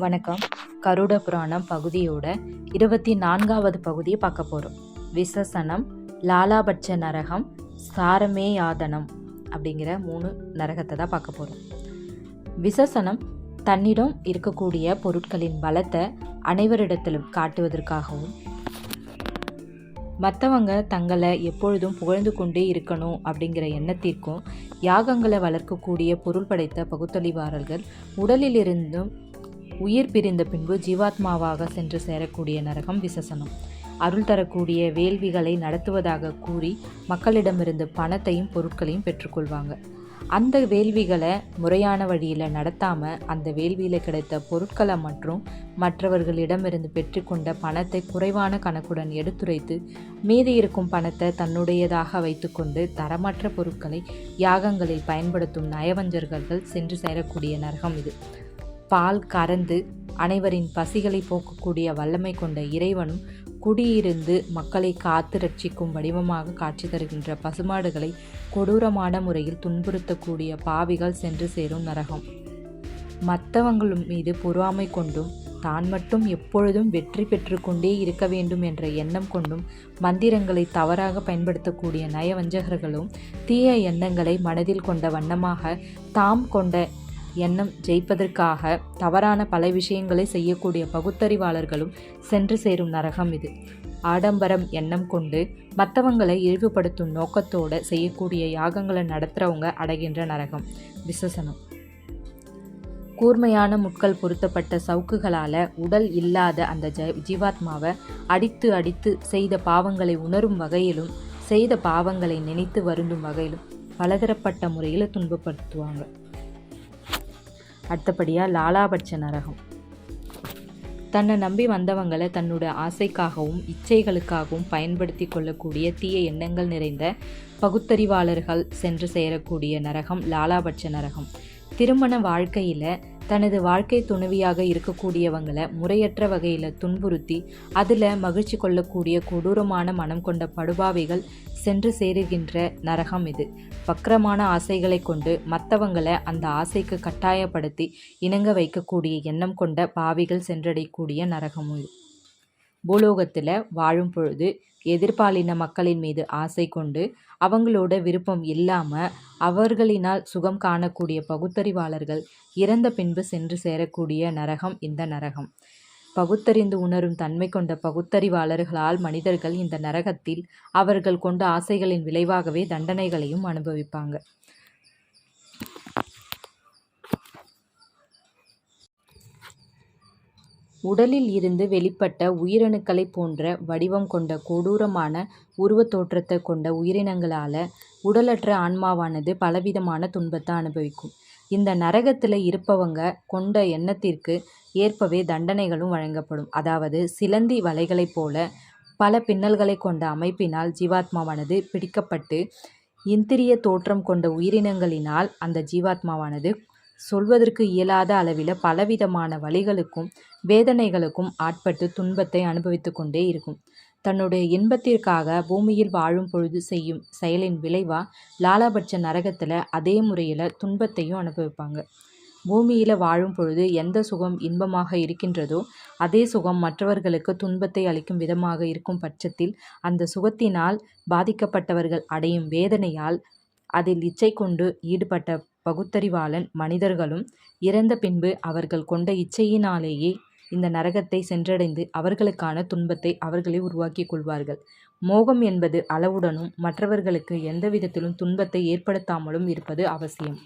வணக்கம். கருட புராணம் பகுதியோட இருபத்தி நான்காவது பகுதியை பார்க்க போகிறோம் விசசனம் லாலாபட்ச நரகம் சாரமேயாதனம் அப்படிங்கிற மூணு நரகத்தை தான் பார்க்க போகிறோம் விசசனம் தன்னிடம் இருக்கக்கூடிய பொருட்களின் பலத்தை அனைவரிடத்திலும் காட்டுவதற்காகவும் மற்றவங்க தங்களை எப்பொழுதும் புகழ்ந்து கொண்டே இருக்கணும் அப்படிங்கிற எண்ணத்திற்கும் யாகங்களை வளர்க்கக்கூடிய பொருள் படைத்த பகுத்தறிவாளர்கள் உடலிலிருந்தும் உயிர் பிரிந்த பின்பு ஜீவாத்மாவாக சென்று சேரக்கூடிய நரகம் விசசனம். அருள் தரக்கூடிய வேள்விகளை நடத்துவதாக கூறி மக்களிடமிருந்து பணத்தையும் பொருட்களையும் பெற்றுக்கொள்வாங்க. அந்த வேள்விகளை முறையான வழியில் நடத்தாமல் அந்த வேள்வியில் கிடைத்த பொருட்களை மற்றும் மற்றவர்களிடமிருந்து பெற்றுக்கொண்ட பணத்தை குறைவான கணக்குடன் எடுத்துரைத்து மீதி இருக்கும் பணத்தை தன்னுடையதாக வைத்துக்கொண்டு தரமற்ற பொருட்களை யாகங்களில் பயன்படுத்தும் நயவஞ்சர்கள் சென்று சேரக்கூடிய நரகம் இது. பால் கறந்து அனைவரின் பசிகளை போக்கக்கூடிய வல்லமை கொண்ட இறைவனும் குடியிருந்து மக்களை காத்து ரட்சிக்கும் வடிவமாக காட்சி தருகின்ற பசுமாடுகளை கொடூரமான முறையில் துன்புறுத்தக்கூடிய பாவிகள் சென்று சேரும் நரகம். மற்றவங்களும் மீது பொறாமை கொண்டும் தான் மட்டும் எப்பொழுதும் வெற்றி பெற்றுக்கொண்டே இருக்க வேண்டும் என்ற எண்ணம் கொண்டும் மந்திரங்களை தவறாக பயன்படுத்தக்கூடிய நயவஞ்சகர்களும் தீய எண்ணங்களை மனதில் கொண்ட வண்ணமாக தாம் கொண்ட எண்ணம் ஜெயிப்பதற்காக தவறான பல விஷயங்களை செய்யக்கூடிய பகுத்தறிவாளர்களும் சென்று சேரும் நரகம் இது. ஆடம்பரம் எண்ணம் கொண்டு மற்றவங்களை இழிவுபடுத்தும் நோக்கத்தோடு செய்யக்கூடிய யாகங்களை நடத்துகிறவங்க அடைகின்ற நரகம். விசசனம் கூர்மையான முட்கள் பொருத்தப்பட்ட சவுக்குகளால் உடல் இல்லாத அந்த ஜ ஜீவாத்மாவை அடித்து அடித்து செய்த பாவங்களை உணரும் வகையிலும் செய்த பாவங்களை நினைத்து வருந்தும் வகையிலும் பலதரப்பட்ட முறையில் துன்பப்படுத்துவாங்க. அடுத்தபடியாக லாலாபட்ச நரகம். தன்னை நம்பி வந்தவங்களை தன்னோட ஆசைக்காகவும் இச்சைகளுக்காகவும் பயன்படுத்தி கொள்ளக்கூடிய தீய எண்ணங்கள் நிறைந்த பகுத்தறிவாளர்கள் சென்று சேரக்கூடிய நரகம் லாலாபட்ச நரகம். திருமண வாழ்க்கையில் தனது வாழ்க்கை துணைவியாக இருக்கக்கூடியவங்களை முறையற்ற வகையில் துன்புறுத்தி அதில் மகிழ்ச்சி கொள்ளக்கூடிய கொடூரமான மனம் கொண்ட படுபாவைகள் சென்று சேருகின்ற நரகம் இது. வக்கரமான ஆசைகளை கொண்டு மற்றவங்களை அந்த ஆசைக்கு கட்டாயப்படுத்தி இணங்க வைக்கக்கூடிய எண்ணம் கொண்ட பாவிகள் சென்றடையக்கூடிய நரகமும் இது. பூலோகத்தில் வாழும் பொழுது எதிர்பாலின மக்களின் மீது ஆசை கொண்டு அவங்களோட விருப்பம் இல்லாமல் அவர்களினால் சுகம் காணக்கூடிய பகுத்தறிவாளர்கள் இறந்த பின்பு சென்று சேரக்கூடிய நரகம் இந்த நரகம். பகுத்தறிந்து உணரும் தன்மை கொண்ட பகுத்தறிவாளர்களால் மனிதர்கள் இந்த நரகத்தில் அவர்கள் கொண்ட ஆசைகளின் விளைவாகவே தண்டனைகளையும் அனுபவிப்பாங்க. உடலில் இருந்து வெளிப்பட்ட உயிரணுக்களைப் போன்ற வடிவம் கொண்ட கொடூரமான உருவத் தோற்றத்தை கொண்ட உயிரினங்களால் உடலற்ற ஆன்மாவானது பலவிதமான துன்பத்தை அனுபவிக்கும். இந்த நரகத்தில் இருப்பவங்க கொண்ட எண்ணத்திற்கு ஏற்பவே தண்டனைகளும் வழங்கப்படும். அதாவது சிலந்தி வலைகளைப் போல பல பின்னல்களை கொண்ட அமைப்பினால் ஜீவாத்மாவானது பிடிக்கப்பட்டு இந்திரிய தோற்றம் கொண்ட உயிரினங்களினால் அந்த ஜீவாத்மாவானது சொல்வதற்கு இயலாத அளவில் பலவிதமான வழிகளுக்கும் வேதனைகளுக்கும் ஆட்பட்டு துன்பத்தை அனுபவித்து கொண்டே இருக்கும். தன்னுடைய இன்பத்திற்காக பூமியில் வாழும் பொழுது செய்யும் செயலின் விளைவாக லாலாபட்ச நரகத்தில் அதே முறையில் துன்பத்தையும் அனுபவிப்பாங்க. பூமியில் வாழும் பொழுது எந்த சுகம் இன்பமாக இருக்கின்றதோ அதே சுகம் மற்றவர்களுக்கு துன்பத்தை அளிக்கும் விதமாக இருக்கும் பட்சத்தில் அந்த சுகத்தினால் பாதிக்கப்பட்டவர்கள் அடையும் வேதனையால் அதில் இச்சை கொண்டு ஈடுபட்ட பகுத்தறிவாளன் மனிதர்களும் இறந்த பின்பு அவர்கள் கொண்ட இச்சையினாலேயே இந்த நரகத்தை சென்றடைந்து அவர்களுக்கான துன்பத்தை அவர்களே உருவாக்கி கொள்வார்கள். மோகம் என்பது அளவுடனும் மற்றவர்களுக்கு எந்த விதத்திலும் துன்பத்தை ஏற்படுத்தாமலும் இருப்பது அவசியம்.